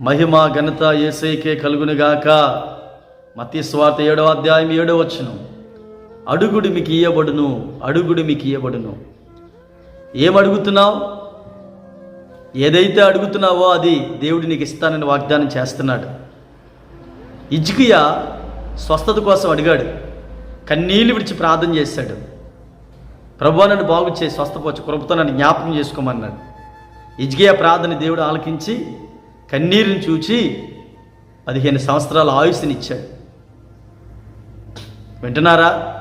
మహిమ ఘనత ఏసైకే కలుగునుగాక. మత్తి స్వార్థ ఏడవ అధ్యాయం ఏడవ వచ్చును అడుగుడు మీకు ఇయ్యబడును అడుగుడు మీకు ఇయ్యబడును. ఏమడుగుతున్నావు? అడుగుతున్నావు ఏదైతే అడుగుతున్నావో అది దేవుడు నీకు ఇస్తానని వాగ్దానం చేస్తున్నాడు. ఇజ్కియా స్వస్థత కోసం అడిగాడు. కన్నీళ్ళు విడిచి ప్రార్థన చేశాడు. ప్రభు నన్ను బాగు చేసి స్వస్థపరచు కృపతో నన్ను జ్ఞాపకం చేసుకోమన్నాడు. ఇజ్కియా ప్రార్థన దేవుడు ఆలకించి కన్నీరుని చూచి పదిహేను సంవత్సరాల ఆయుస్సునిచ్చాడు. వింటున్నారా?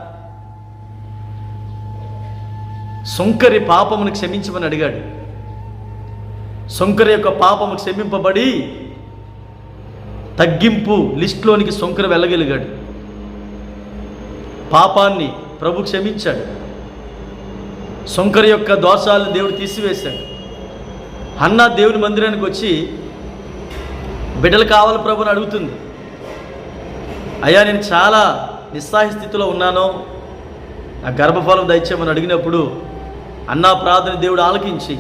సుంకరి పాపమును క్షమించమని అడిగాడు. సుంకరి యొక్క పాపము క్షమింపబడి తగ్గింపు లిస్టులోనికి సుంకర వెళ్ళగలిగాడు. పాపాన్ని ప్రభు క్షమించాడు. సుంకరి యొక్క దోషాలను దేవుడు తీసివేశాడు. అన్న దేవుని మందిరానికి వచ్చి బిడ్డలు కావాలి ప్రభుని అడుగుతుంది. అయ్యా నేను చాలా నిస్సాహి స్థితిలో ఉన్నాను. నా గర్భఫలం దయచేయమని అడిగినప్పుడు అన్నా ప్రార్థన దేవుడు ఆలకించి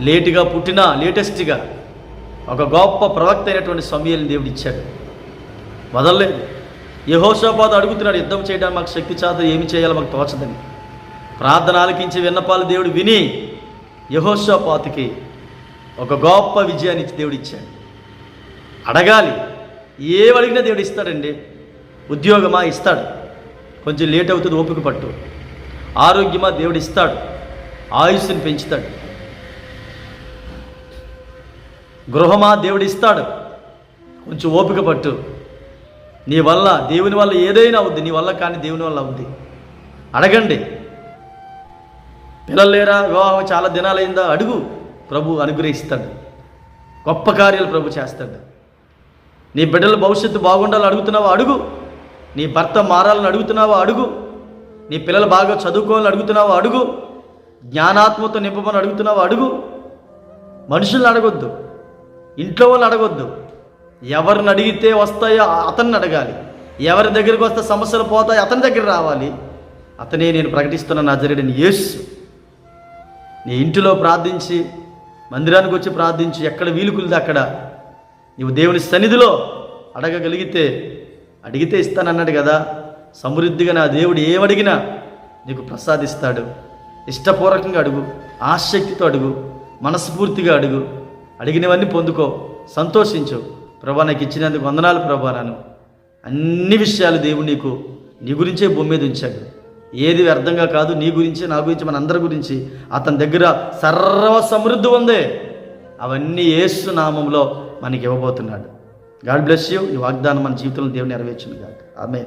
లేటుగా పుట్టిన లేటెస్ట్గా ఒక గొప్ప ప్రవక్త అయినటువంటి సమయాన్ని దేవుడు ఇచ్చాడు. వదలలేదు. యహోషోపాత అడుగుతున్నాడు యుద్ధం చేయడానికి మాకు శక్తి చాత ఏమి చేయాలో మాకు తోచదని ప్రార్థన ఆలకించి విన్నపాలు దేవుడు విని యహోషోపాతికి ఒక గొప్ప విజయాన్ని ఇచ్చి దేవుడు ఇచ్చాడు. అడగాలి. ఏం దేవుడు ఇస్తాడండి. ఉద్యోగమా ఇస్తాడు. కొంచెం లేట్ అవుతుంది ఓపిక పట్టు. ఆరోగ్యమా దేవుడు ఇస్తాడు. ఆయుష్ని పెంచుతాడు. గృహమా దేవుడు ఇస్తాడు. కొంచెం ఓపిక పట్టు. నీ వల్ల దేవుని వల్ల ఏదైనా అవుద్ది నీ వల్ల కానీ దేవుని వల్ల అవుద్ది అడగండి. పిల్లలు లేరా? వివాహం చాలా దినాలైందా? అడుగు. ప్రభు అనుగ్రహిస్తాడు. గొప్ప కార్యాలు ప్రభు చేస్తాడు. నీ బిడ్డల భవిష్యత్తు బాగుండాలని అడుగుతున్నావా? అడుగు. నీ భర్త మారాలని అడుగుతున్నావా? అడుగు. నీ పిల్లలు బాగా చదువుకోవాలని అడుగుతున్నావా? అడుగు. జ్ఞానాత్మతో నింపమని అడుగుతున్నావా? అడుగు. మనుషుల్ని అడగొద్దు. ఇంట్లో వాళ్ళు అడగొద్దు. ఎవరిని అడిగితే వస్తాయో అతన్ని అడగాలి. ఎవరి దగ్గరికి వస్తే సమస్యలు పోతాయి అతని దగ్గర రావాలి. అతనే నేను ప్రకటిస్తున్న నా యేసు. నీ ఇంటిలో ప్రార్థించి మందిరానికి వచ్చి ప్రార్థించి ఎక్కడ వీలుకులది అక్కడ నీవు దేవుని సన్నిధిలో అడగగలిగితే అడిగితే ఇస్తానన్నాడు కదా. సమృద్ధిగా నా దేవుడు ఏమడిగినా నీకు ప్రసాదిస్తాడు. ఇష్టపూర్వకంగా అడుగు ఆసక్తితో అడుగు మనస్ఫూర్తిగా అడుగు. అడిగినవన్నీ పొందుకో సంతోషించు. ప్రభా నాకు ఇచ్చినందుకు వందనాలు ప్రభా నాను. అన్ని విషయాలు దేవుడు నీకు నీ గురించే భూమి మీద ఉంచాడు. ఏది వ్యర్థంగా కాదు నీ గురించి నా గురించి మన అందరి గురించి. అతని దగ్గర సర్వ సమృద్ధి ఉంది. అవన్నీ ఏసు నామంలో మనకి ఇవ్వబోతున్నాడు. గాడ్ బ్లెస్ యూ ఈ వాగ్దానం మన జీవితంలో దేవుని నెరవేర్చును కాక ఆమె